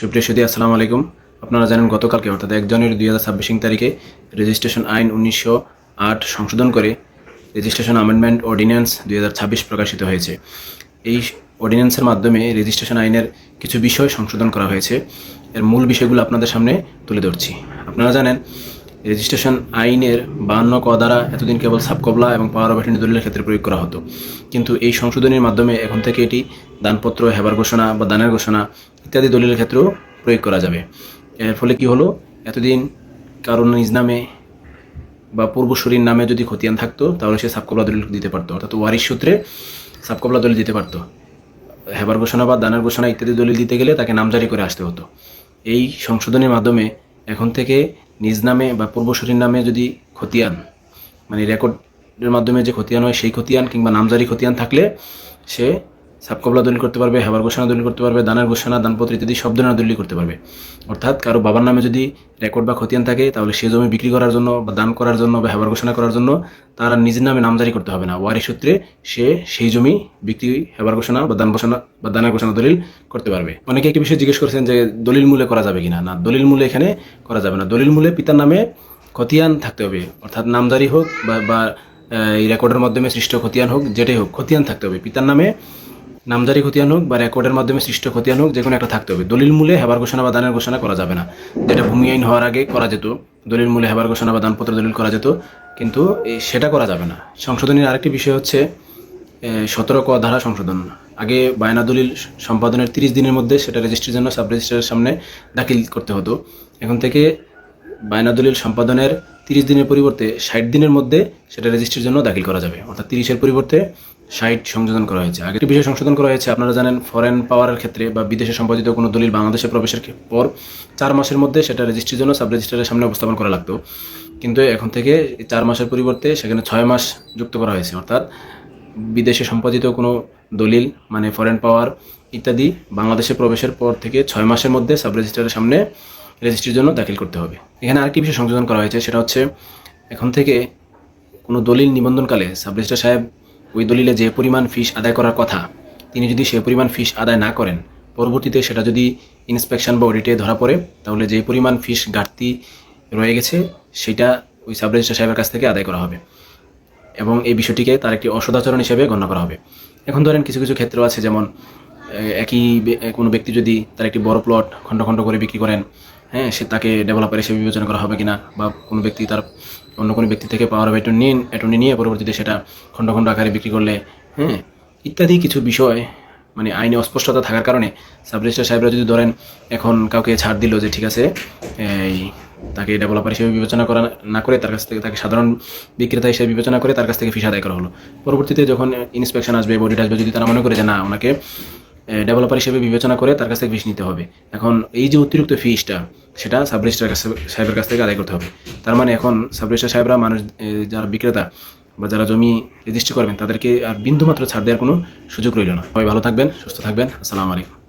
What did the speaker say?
সুপ্রিয় সুদী আসসালামু আলাইকুম। আপনারা জানেন গতকালকে, অর্থাৎ এক জানুয়ারি দুই হাজার ছাব্বিশ তারিখে রেজিস্ট্রেশন আইন উনিশশো আট সংশোধন করে রেজিস্ট্রেশন অ্যামেন্ডমেন্ট অর্ডিন্যান্স দুই হাজার ছাব্বিশ প্রকাশিত হয়েছে। এই অর্ডিন্যান্সের মাধ্যমে রেজিস্ট্রেশন আইনের কিছু বিষয় সংশোধন করা হয়েছে। এর মূল বিষয়গুলো আপনাদের সামনে তুলে ধরছি। আপনারা জানেন রেজিস্ট্রেশন আইনের বাহান্ন ক দ্বারা এতদিন কেবল সাবকবলা এবং পাওয়ার অফ অ্যাটর্নি দলিলের ক্ষেত্রে প্রয়োগ করা হতো। কিন্তু এই সংশোধনের মাধ্যমে এখন থেকে এটি দানপত্র, হেবার ঘোষণা বা দানের ঘোষণা ইত্যাদি দলিলের ক্ষেত্রেও প্রয়োগ করা যাবে। এর ফলে কি হলো? এতদিন কারণ নিজ নামে বা পূর্বশরীর নামে যদি খতিয়ান থাকতো, তাহলে সে সাবকবলা দলিল দিতে পারতো। অর্থাৎ ওয়ারিশ সূত্রে সাবকবলা দলিল দিতে পারতো। হেবার ঘোষণা বা দানের ঘোষণা ইত্যাদি দলিল দিতে গেলে তাকে নামজারি করে আসতে হতো। এই সংশোধনের মাধ্যমে এখন থেকে নিজ নামে বা পূর্বশরীর নামে যদি খতিয়ান মানে রেকর্ডের মাধ্যমে যে খতিয়ান হয়, সেই খতিয়ান কিংবা নামজারি খতিয়ান থাকলে সে সাবকবলা দলিল করতে পারবে হেবার ঘোষণা দলিল করতে পারবে, দানের ঘোষণা, দানপত্র ইত্যাদি সব ধরনের দলিল করতে পারবে। অর্থাৎ কারও বাবার নামে যদি রেকর্ড বা খতিয়ান থাকে, তাহলে সে জমি বিক্রি করার জন্য বা দান করার জন্য বা হেবার ঘোষণা করার জন্য তার নিজের নামে নামজারি করতে হবে না। ওয়ারি সূত্রে সে সেই জমি বিক্রি হেবার ঘোষণা বা দান ঘোষণা বা দানের ঘোষণা দলিল করতে পারবে। অনেকে একটি বিষয় জিজ্ঞেস করেছেন যে দলিল মূলে করা যাবে কিনা? না, দলিল মূলে এখানে করা যাবে না। দলিল মূলে পিতার নামে খতিয়ান থাকতে হবে। অর্থাৎ নামজারি হোক বা বা এই রেকর্ডের মাধ্যমে সৃষ্ট খতিয়ান হোক, যেটাই হোক, খতিয়ান থাকতে হবে। পিতার নামে নামজারি খতিয়ান হোক বা রেকর্ডের মাধ্যমে সৃষ্ট খতিয়ান হোক যে কোনো একটা থাকতে হবে। দলিল মূলে হেবার ঘোষণা বা দানের ঘোষণা করা যাবে না। যেটা ভূমি আইন হওয়ার আগে করা যেত, দলিল মূলে হেবার ঘোষণা বা দানপত্র দলিল করা যেত, কিন্তু সেটা করা যাবে না। সংশোধনের আরেকটি বিষয় হচ্ছে সতেরো ক ধারা সংশোধন। আগে বায়না দলিল সম্পাদনের তিরিশ দিনের মধ্যে সেটা রেজিস্ট্রির জন্য সাব রেজিস্ট্রারের সামনে দাখিল করতে হতো। এখন থেকে বায়না দলিল সম্পাদনের তিরিশ দিনের পরিবর্তে ষাট দিনের মধ্যে সেটা রেজিস্ট্রির জন্য দাখিল করা যাবে। অর্থাৎ তিরিশের পরিবর্তে ষাট সংযোজন করা হয়েছে। আগের বিষয় সংশোধন করা হয়েছে, আপনারা জানেন ফরেন পাওয়ারের ক্ষেত্রে বা বিদেশে সম্পাদিত কোনো দলিল বাংলাদেশে প্রবেশের পর চার মাসের মধ্যে সেটা রেজিস্ট্রির জন্য সাব রেজিস্ট্রারের সামনে উপস্থাপন করা লাগতো। কিন্তু এখন থেকে চার মাসের পরিবর্তে সেখানে ছয় মাস যুক্ত করা হয়েছে। অর্থাৎ বিদেশে সম্পাদিত কোনো দলিল মানে ফরেন পাওয়ার ইত্যাদি বাংলাদেশে প্রবেশের পর থেকে ছয় মাসের মধ্যে সাব রেজিস্ট্রারের সামনে রেজিস্ট্রির জন্য দাখিল করতে হবে। এখানে আরেকটি বিষয় সংযোজন করা হয়েছে, সেটা হচ্ছে এখন থেকে কোনো দলিল নিবন্ধনকালে সাব রেজিস্ট্রার সাহেব ওই দলিলে যে পরিমাণ ফিস আদায় করার কথা, তিনি যদি সে পরিমাণ ফিস আদায় না করেন, পরবর্তীতে সেটা যদি ইন্সপেকশন বা অডিটে ধরা পড়ে, তাহলে যে পরিমাণ ফিস ঘাটতি রয়ে গেছে, সেটা ওই সাব রেজিস্ট্রার সাহেবের কাছ থেকে আদায় করা হবে এবং এই বিষয়টিকে তার একটি অসদাচরণ হিসেবে গণ্য করা হবে। এখন ধরেন কিছু কিছু ক্ষেত্র আছে, যেমন একই কোনো ব্যক্তি যদি তার একটি বড় প্লট খণ্ড খণ্ড করে বিক্রি করেন হ্যাঁ সে তাকে ডেভেলপার হিসেবে বিবেচনা করা হবে কিনা বা কোনো ব্যক্তি তার অন্য কোনো ব্যক্তি থেকে পাওয়ার অ্যাটর্নি অ্যাটর্নি নিয়ে পরবর্তীতে সেটা খণ্ড খণ্ড আকারে বিক্রি করলে হ্যাঁ ইত্যাদি কিছু বিষয় মানে আইনে অস্পষ্টতা থাকার কারণে সাব রেজিস্ট্রার সাহেবরা যদি ধরেন এখন কাউকে ছাড় দিল যে ঠিক আছে, এই তাকে ডেভেলপার হিসেবে বিবেচনা করা না করে তার কাছ থেকে, তাকে সাধারণ বিক্রেতা হিসেবে বিবেচনা করে তার কাছ থেকে ফিস আদায় করা হলো। পরবর্তীতে যখন ইন্সপেকশন আসবে বডিট আসবে, যদি তারা মনে করে যে না, ওনাকে ডেভেলপার হিসেবে বিবেচনা করে তার কাছ থেকে ফিস নিতে হবে। এখন এই যে অতিরিক্ত ফিসটা সেটা সাব রেজিস্ট্রার সাহেবের কাছ থেকে আদায় করতে হবে। তার মানে এখন সাব রেজিস্ট্রার সাহেবরা মানুষ যারা বিক্রেতা বা যারা জমি রেজিস্ট্রি করবেন, তাদেরকে আর বিন্দুমাত্র ছাড় দেওয়ার কোনো সুযোগ রইল না। সবাই ভালো থাকবেন, সুস্থ থাকবেন। আসসালামু আলাইকুম।